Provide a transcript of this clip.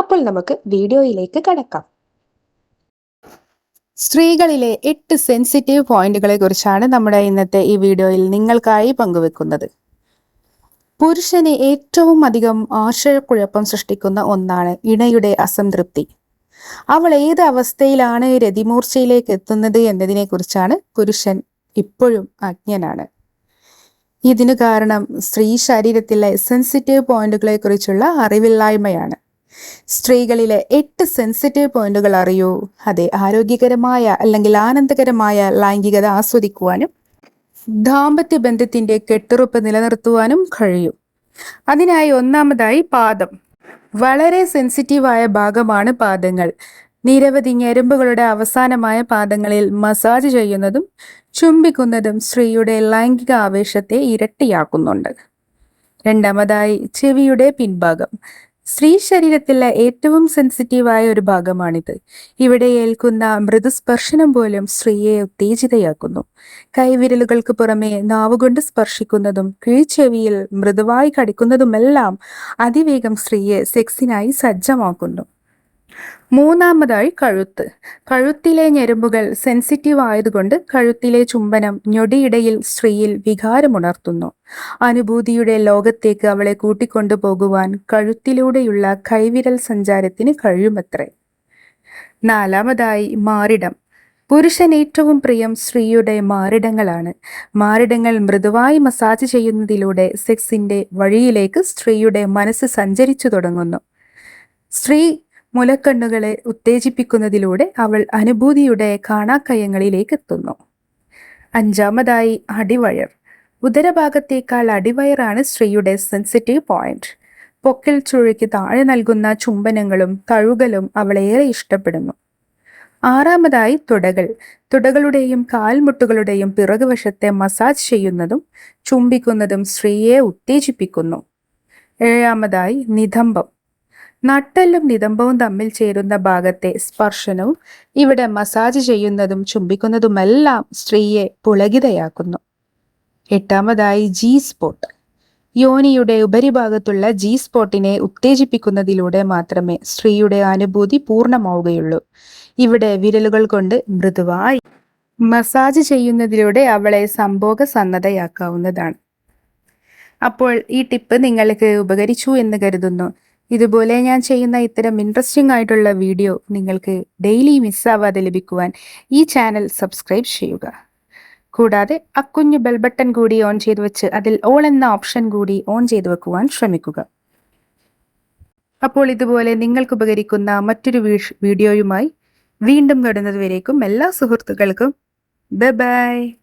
അപ്പോൾ നമുക്ക് വീഡിയോയിലേക്ക് കടക്കാം. സ്ത്രീകളിലെ എട്ട് സെൻസിറ്റീവ് പോയിന്റുകളെ കുറിച്ചാണ് നമ്മുടെ ഇന്നത്തെ ഈ വീഡിയോയിൽ നിങ്ങൾക്കായി പങ്കുവെക്കുന്നത്. പുരുഷനെ ഏറ്റവും അധികം ആശയക്കുഴപ്പം സൃഷ്ടിക്കുന്ന ഒന്നാണ് ഇണയുടെ അസംതൃപ്തി. അവൾ ഏത് അവസ്ഥയിലാണ് രതിമൂർച്ചയിലേക്ക് എത്തുന്നത് എന്നതിനെ കുറിച്ചാണ് പുരുഷൻ ഇപ്പോഴും അജ്ഞനാണ്. ഇതിനു കാരണം സ്ത്രീ ശരീരത്തിലെ സെൻസിറ്റീവ് പോയിന്റുകളെ കുറിച്ചുള്ള അറിവില്ലായ്മയാണ്. സ്ത്രീകളിലെ എട്ട് സെൻസിറ്റീവ് പോയിന്റുകൾ അറിയൂ. അതെ ആരോഗ്യകരമായ അല്ലെങ്കിൽ ആനന്ദകരമായ ലൈംഗികത ആസ്വദിക്കുവാനും ദാമ്പത്യ ബന്ധത്തിന്റെ കെട്ടുറപ്പ് നിലനിർത്തുവാനും കഴിയും. അതിനായി ഒന്നാമതായി പാദം. വളരെ സെൻസിറ്റീവായ ഭാഗമാണ് പാദങ്ങൾ. നിരവധി ഞരമ്പുകളുടെ അവസാനമായ പാദങ്ങളിൽ മസാജ് ചെയ്യുന്നതും ചുംബിക്കുന്നതും സ്ത്രീയുടെ ലൈംഗിക ആവേശത്തെ ഇരട്ടിയാക്കുന്നുണ്ട്. രണ്ടാമതായി ചെവിയുടെ പിൻഭാഗം. സ്ത്രീ ശരീരത്തിലെ ഏറ്റവും സെൻസിറ്റീവായ ഒരു ഭാഗമാണിത്. ഇവിടെ ഏൽക്കുന്ന മൃദുസ്പർശനം പോലും സ്ത്രീയെ ഉത്തേജിതയാക്കുന്നു. കൈവിരലുകൾക്ക് പുറമെ നാവുകൊണ്ട് സ്പർശിക്കുന്നതും കീഴ്ചെവിയിൽ മൃദുവായി കടിക്കുന്നതുമെല്ലാം അതിവേഗം സ്ത്രീയെ സെക്സിനായി സജ്ജമാക്കുന്നു. മൂന്നാമതായി കഴുത്ത്. കഴുത്തിലെ ഞെരുമ്പുകൾ സെൻസിറ്റീവ് ആയതുകൊണ്ട് കഴുത്തിലെ ചുംബനം ഞൊടിയിടയിൽ സ്ത്രീയിൽ വികാരമുണർത്തുന്നു. അനുഭൂതിയുടെ ലോകത്തേക്ക് അവളെ കൂട്ടിക്കൊണ്ടു പോകുവാൻ കഴുത്തിലൂടെയുള്ള കൈവിരൽ സഞ്ചാരത്തിന് കഴിയുമത്രേ. നാലാമതായി മാറിടം. പുരുഷൻ ഏറ്റവും പ്രിയം സ്ത്രീയുടെ മാറിടങ്ങളാണ്. മാറിടങ്ങൾ മൃദുവായി മസാജ് ചെയ്യുന്നതിലൂടെ സെക്സിന്റെ വഴിയിലേക്ക് സ്ത്രീയുടെ മനസ്സ് സഞ്ചരിച്ചു തുടങ്ങുന്നു. സ്ത്രീ മുലക്കണ്ണുകളെ ഉത്തേജിപ്പിക്കുന്നതിലൂടെ അവൾ അനുഭൂതിയുടെ കാണാക്കയങ്ങളിലേക്ക് എത്തുന്നു അഞ്ചാമതായി അടിവയർ. ഉദരഭാഗത്തേക്കാൾ അടിവയറാണ് സ്ത്രീയുടെ സെൻസിറ്റീവ് പോയിന്റ് പൊക്കിൽ ചുഴയ്ക്ക് താഴെ നൽകുന്ന ചുംബനങ്ങളും തഴുകലും അവളേറെ ഇഷ്ടപ്പെടുന്നു. ആറാമതായി തുടകൾ. തുടകളുടെയും കാൽമുട്ടുകളുടെയും പിറകുവശത്തെ മസാജ് ചെയ്യുന്നതും ചുംബിക്കുന്നതും സ്ത്രീയെ ഉത്തേജിപ്പിക്കുന്നു. ഏഴാമതായി നിതംബം നട്ടെല്ലും നിതംബവും തമ്മിൽ ചേരുന്ന ഭാഗത്തെ സ്പർശനവും ഇവിടെ മസാജ് ചെയ്യുന്നതും ചുംബിക്കുന്നതുമെല്ലാം സ്ത്രീയെ പുളകിതയാക്കുന്നു. എട്ടാമതായി ജി സ്പോട്ട് യോനിയുടെ ഉപരിഭാഗത്തുള്ള ജി സ്പോട്ടിനെ ഉത്തേജിപ്പിക്കുന്നതിലൂടെ മാത്രമേ സ്ത്രീയുടെ അനുഭൂതി പൂർണമാവുകയുള്ളൂ. ഇവിടെ വിരലുകൾ കൊണ്ട് മൃദുവായി മസാജ് ചെയ്യുന്നതിലൂടെ അവളെ സംഭോഗ സന്നദ്ധയാക്കാവുന്നതാണ് അപ്പോൾ ഈ ടിപ്പ് നിങ്ങൾക്ക് ഉപകരിച്ചു എന്ന് കരുതുന്നു. ഇതുപോലെ ഞാൻ ചെയ്യുന്ന ഇത്തരം ഇൻട്രസ്റ്റിംഗ് ആയിട്ടുള്ള വീഡിയോ നിങ്ങൾക്ക് ഡെയിലി മിസ്സാവാതെ ലഭിക്കുവാൻ ഈ ചാനൽ സബ്സ്ക്രൈബ് ചെയ്യുക. കൂടാതെ അക്കുഞ്ഞു ബെൽ ബട്ടൺ കൂടി ഓൺ ചെയ്തു വെച്ച് അതിൽ ഓൾ എന്ന ഓപ്ഷൻ കൂടി ഓൺ ചെയ്തു വെക്കുവാൻ ശ്രമിക്കുക. അപ്പോൾ ഇതുപോലെ നിങ്ങൾക്ക് ഉപകരിക്കുന്ന മറ്റൊരു വീഡിയോയുമായി വീണ്ടും തുടരുന്നതുവരേക്കും എല്ലാ സുഹൃത്തുക്കൾക്കും. Bye bye